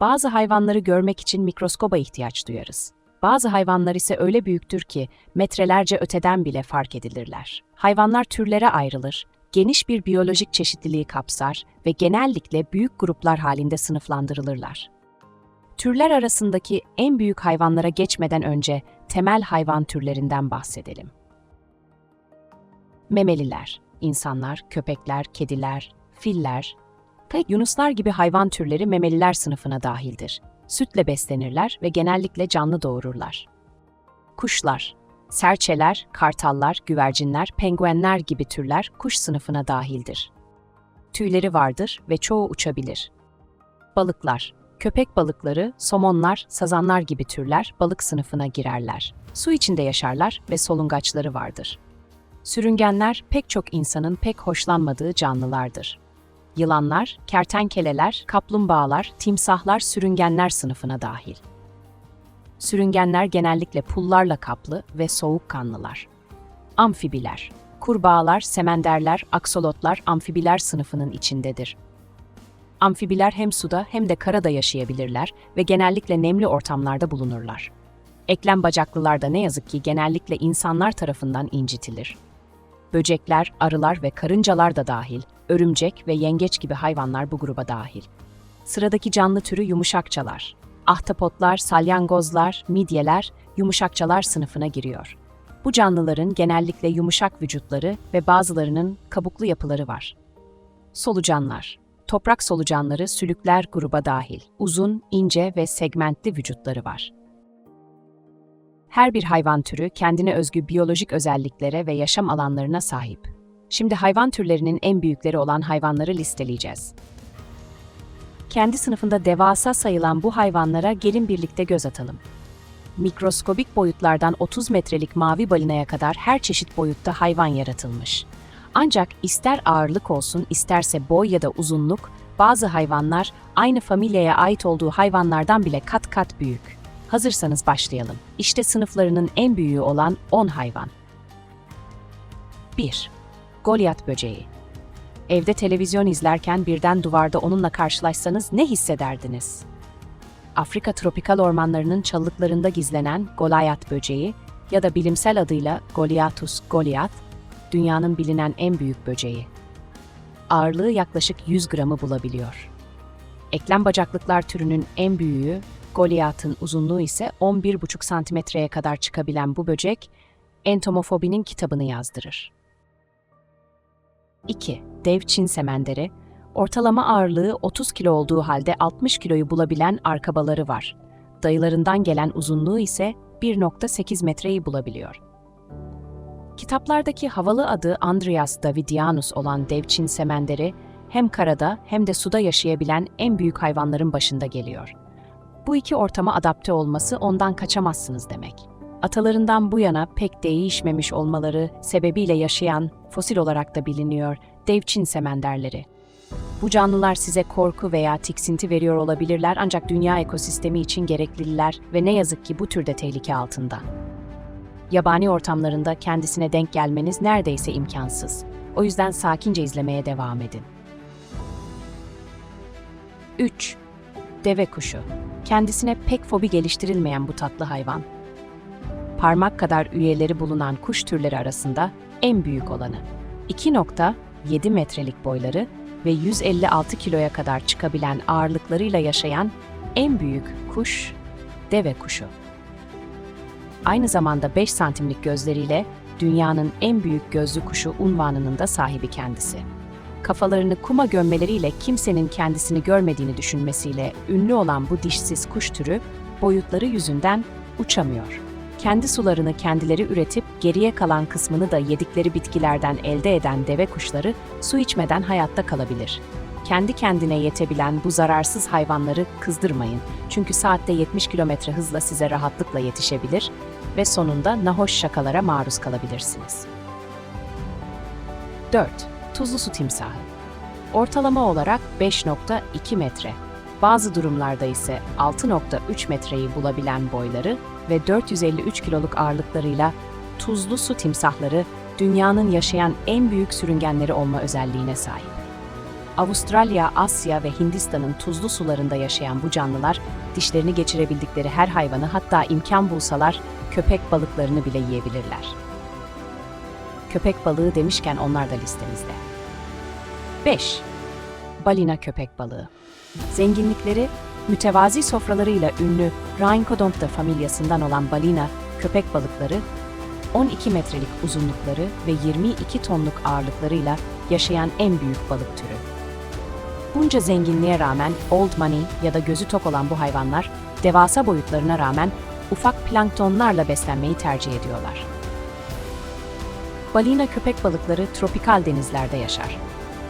Bazı hayvanları görmek için mikroskoba ihtiyaç duyarız. Bazı hayvanlar ise öyle büyüktür ki metrelerce öteden bile fark edilirler. Hayvanlar türlere ayrılır, geniş bir biyolojik çeşitliliği kapsar ve genellikle büyük gruplar halinde sınıflandırılırlar. Türler arasındaki en büyük hayvanlara geçmeden önce temel hayvan türlerinden bahsedelim. Memeliler, insanlar, köpekler, kediler, filler, ve yunuslar gibi hayvan türleri memeliler sınıfına dahildir. Sütle beslenirler ve genellikle canlı doğururlar. Kuşlar, serçeler, kartallar, güvercinler, penguenler gibi türler kuş sınıfına dahildir. Tüyleri vardır ve çoğu uçabilir. Balıklar, köpek balıkları, somonlar, sazanlar gibi türler balık sınıfına girerler. Su içinde yaşarlar ve solungaçları vardır. Sürüngenler pek çok insanın pek hoşlanmadığı canlılardır. Yılanlar, kertenkeleler, kaplumbağalar, timsahlar sürüngenler sınıfına dahil. Sürüngenler genellikle pullarla kaplı ve soğukkanlılar. Amfibiler, kurbağalar, semenderler, aksolotlar amfibiler sınıfının içindedir. Amfibiler hem suda hem de karada yaşayabilirler ve genellikle nemli ortamlarda bulunurlar. Eklem bacaklılar da ne yazık ki genellikle insanlar tarafından incitilir. Böcekler, arılar ve karıncalar da dahil, örümcek ve yengeç gibi hayvanlar bu gruba dahil. Sıradaki canlı türü yumuşakçalar. Ahtapotlar, salyangozlar, midyeler yumuşakçalar sınıfına giriyor. Bu canlıların genellikle yumuşak vücutları ve bazılarının kabuklu yapıları var. Solucanlar. Toprak solucanları sülükler gruba dahil. Uzun, ince ve segmentli vücutları var. Her bir hayvan türü kendine özgü biyolojik özelliklere ve yaşam alanlarına sahip. Şimdi hayvan türlerinin en büyükleri olan hayvanları listeleyeceğiz. Kendi sınıfında devasa sayılan bu hayvanlara gelin birlikte göz atalım. Mikroskobik boyutlardan 30 metrelik mavi balinaya kadar her çeşit boyutta hayvan yaratılmış. Ancak ister ağırlık olsun isterse boy ya da uzunluk, bazı hayvanlar aynı familyaya ait olduğu hayvanlardan bile kat kat büyük. Hazırsanız başlayalım. İşte sınıflarının en büyüğü olan 10 hayvan. 1. Goliath böceği. Evde televizyon izlerken birden duvarda onunla karşılaşsanız ne hissederdiniz? Afrika tropikal ormanlarının çalılıklarında gizlenen Goliath böceği ya da bilimsel adıyla Goliathus goliath, dünyanın bilinen en büyük böceği. Ağırlığı yaklaşık 100 gramı bulabiliyor. Eklem bacaklıklar türünün en büyüğü, Goliath'ın uzunluğu ise 11,5 santimetreye kadar çıkabilen bu böcek, entomofobinin kitabını yazdırır. 2. Dev Çin semenderi, ortalama ağırlığı 30 kilo olduğu halde 60 kiloyu bulabilen arkabaları var. Dayılarından gelen uzunluğu ise 1.8 metreyi bulabiliyor. Kitaplardaki havalı adı Andreas Davidianus olan dev Çin semenderi, hem karada hem de suda yaşayabilen en büyük hayvanların başında geliyor. Bu iki ortama adapte olması ondan kaçamazsınız demek atalarından bu yana pek değişmemiş olmaları sebebiyle yaşayan, fosil olarak da biliniyor, dev Çin semenderleri. Bu canlılar size korku veya tiksinti veriyor olabilirler ancak dünya ekosistemi için gerekliler ve ne yazık ki bu türde tehlike altında. Yabani ortamlarında kendisine denk gelmeniz neredeyse imkansız. O yüzden sakince izlemeye devam edin. 3. Deve kuşu. Kendisine pek fobi geliştirilmeyen bu tatlı hayvan, parmak kadar üyeleri bulunan kuş türleri arasında en büyük olanı. 2.7 metrelik boyları ve 156 kiloya kadar çıkabilen ağırlıklarıyla yaşayan en büyük kuş deve kuşu. Aynı zamanda 5 santimlik gözleriyle dünyanın en büyük gözlü kuşu unvanının da sahibi kendisi. Kafalarını kuma gömmeleriyle kimsenin kendisini görmediğini düşünmesiyle ünlü olan bu dişsiz kuş türü boyutları yüzünden uçamıyor kendi sularını kendileri üretip geriye kalan kısmını da yedikleri bitkilerden elde eden deve kuşları su içmeden hayatta kalabilir. Kendi kendine yetebilen bu zararsız hayvanları kızdırmayın. Çünkü saatte 70 km hızla size rahatlıkla yetişebilir ve sonunda nahoş şakalara maruz kalabilirsiniz. 4. Tuzlu su timsahı. Ortalama olarak 5.2 metre, bazı durumlarda ise 6.3 metreyi bulabilen boyları ve 453 kiloluk ağırlıklarıyla tuzlu su timsahları dünyanın yaşayan en büyük sürüngenleri olma özelliğine sahip. Avustralya, Asya ve Hindistan'ın tuzlu sularında yaşayan bu canlılar, dişlerini geçirebildikleri her hayvanı hatta imkan bulsalar köpek balıklarını bile yiyebilirler. Köpek balığı demişken onlar da listemizde. 5. Balina köpek balığı. Zenginlikleri, mütevazi sofralarıyla ünlü Rhynchodontda familyasından olan balina köpek balıkları, 12 metrelik uzunlukları ve 22 tonluk ağırlıklarıyla yaşayan en büyük balık türü. Bunca zenginliğe rağmen old money ya da gözü tok olan bu hayvanlar, devasa boyutlarına rağmen ufak planktonlarla beslenmeyi tercih ediyorlar. Balina köpek balıkları tropikal denizlerde yaşar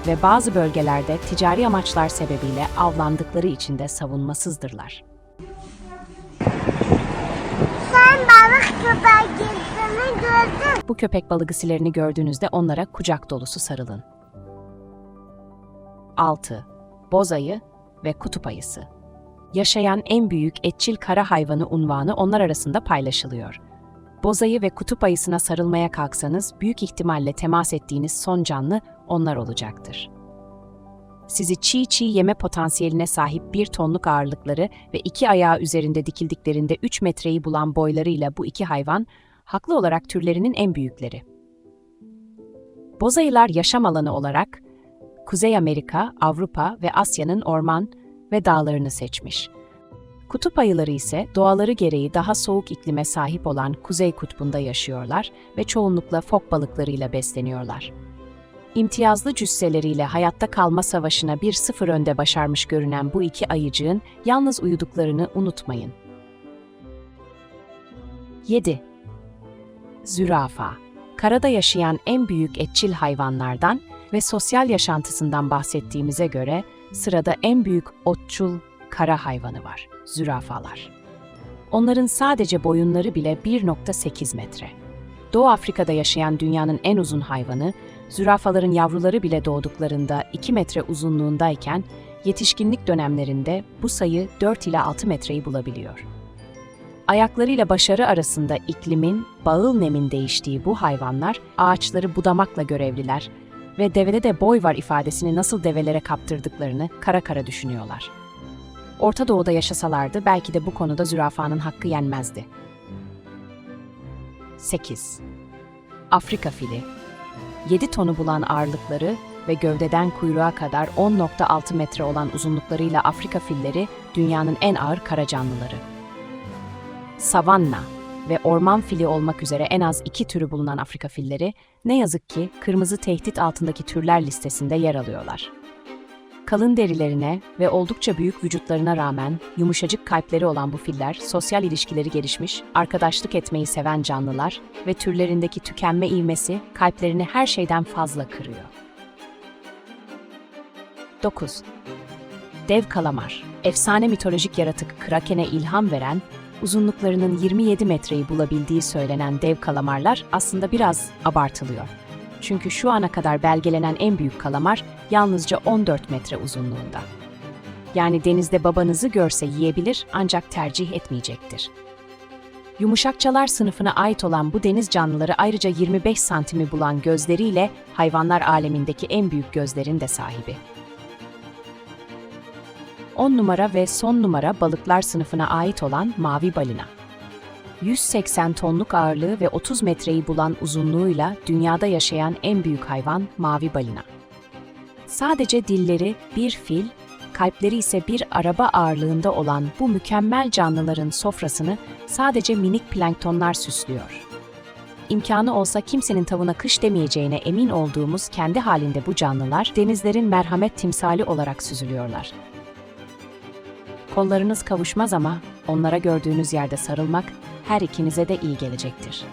ve bazı bölgelerde ticari amaçlar sebebiyle avlandıkları için de savunmasızdırlar. Sen balık köpekçisini gördün. Bu köpek balıgısilerini gördüğünüzde onlara kucak dolusu sarılın. 6. Bozayı ve kutup ayısı. Yaşayan en büyük etçil kara hayvanı unvanı onlar arasında paylaşılıyor. Bozayı ve kutup ayısına sarılmaya kalksanız büyük ihtimalle temas ettiğiniz son canlı onlar olacaktır. Sizi çiğ çiğ yeme potansiyeline sahip bir tonluk ağırlıkları ve iki ayağı üzerinde dikildiklerinde 3 metreyi bulan boylarıyla bu iki hayvan, haklı olarak türlerinin en büyükleri. Bozayılar yaşam alanı olarak Kuzey Amerika, Avrupa ve Asya'nın orman ve dağlarını seçmiş. Kutup ayıları ise doğaları gereği daha soğuk iklime sahip olan Kuzey Kutbu'nda yaşıyorlar ve çoğunlukla fok balıklarıyla besleniyorlar. İmtiyazlı cüsseleriyle hayatta kalma savaşına bir sıfır önde başarmış görünen bu iki ayıcığın yalnız uyuduklarını unutmayın. 7. Zürafa Karada yaşayan en büyük etçil hayvanlardan ve sosyal yaşantısından bahsettiğimize göre sırada en büyük otçul kara hayvanı var, zürafalar. Onların sadece boyunları bile 1.8 metre. Doğu Afrika'da yaşayan dünyanın en uzun hayvanı, zürafaların yavruları bile doğduklarında 2 metre uzunluğundayken, yetişkinlik dönemlerinde bu sayı 4 ila 6 metreyi bulabiliyor. Ayaklarıyla başarı arasında iklimin, bağıl nemin değiştiği bu hayvanlar ağaçları budamakla görevliler ve devede de boy var ifadesini nasıl develere kaptırdıklarını kara kara düşünüyorlar. Orta Doğu'da yaşasalardı belki de bu konuda zürafanın hakkı yenmezdi. 8. Afrika fili 7 tonu bulan ağırlıkları ve gövdeden kuyruğa kadar 10.6 metre olan uzunluklarıyla Afrika filleri dünyanın en ağır kara canlıları. Savanna ve orman fili olmak üzere en az iki türü bulunan Afrika filleri ne yazık ki kırmızı tehdit altındaki türler listesinde yer alıyorlar. Kalın derilerine ve oldukça büyük vücutlarına rağmen yumuşacık kalpleri olan bu filler sosyal ilişkileri gelişmiş, arkadaşlık etmeyi seven canlılar ve türlerindeki tükenme ivmesi kalplerini her şeyden fazla kırıyor. 9. Dev kalamar, efsane mitolojik yaratık Kraken'e ilham veren, uzunluklarının 27 metreyi bulabildiği söylenen dev kalamarlar aslında biraz abartılıyor. Çünkü şu ana kadar belgelenen en büyük kalamar yalnızca 14 metre uzunluğunda. Yani denizde babanızı görse yiyebilir ancak tercih etmeyecektir. Yumuşakçalar sınıfına ait olan bu deniz canlıları ayrıca 25 santimi bulan gözleriyle hayvanlar alemindeki en büyük gözlerin de sahibi. 10 numara ve son numara balıklar sınıfına ait olan mavi balina. 180 tonluk ağırlığı ve 30 metreyi bulan uzunluğuyla dünyada yaşayan en büyük hayvan mavi balina. Sadece dilleri bir fil, kalpleri ise bir araba ağırlığında olan bu mükemmel canlıların sofrasını sadece minik planktonlar süslüyor. İmkanı olsa kimsenin tavına kış demeyeceğine emin olduğumuz kendi halinde bu canlılar denizlerin merhamet timsali olarak süzülüyorlar. Kollarınız kavuşmaz ama onlara gördüğünüz yerde sarılmak her ikinize de iyi gelecektir.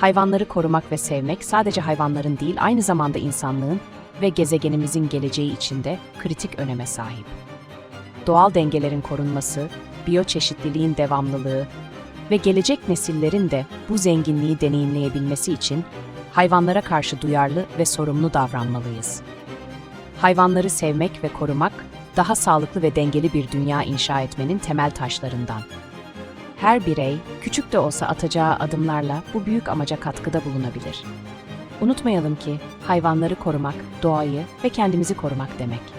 Hayvanları korumak ve sevmek sadece hayvanların değil aynı zamanda insanlığın ve gezegenimizin geleceği için de kritik öneme sahip. Doğal dengelerin korunması, biyoçeşitliliğin devamlılığı ve gelecek nesillerin de bu zenginliği deneyimleyebilmesi için hayvanlara karşı duyarlı ve sorumlu davranmalıyız. Hayvanları sevmek ve korumak daha sağlıklı ve dengeli bir dünya inşa etmenin temel taşlarından. Her birey, küçük de olsa atacağı adımlarla bu büyük amaca katkıda bulunabilir. Unutmayalım ki hayvanları korumak, doğayı ve kendimizi korumak demek.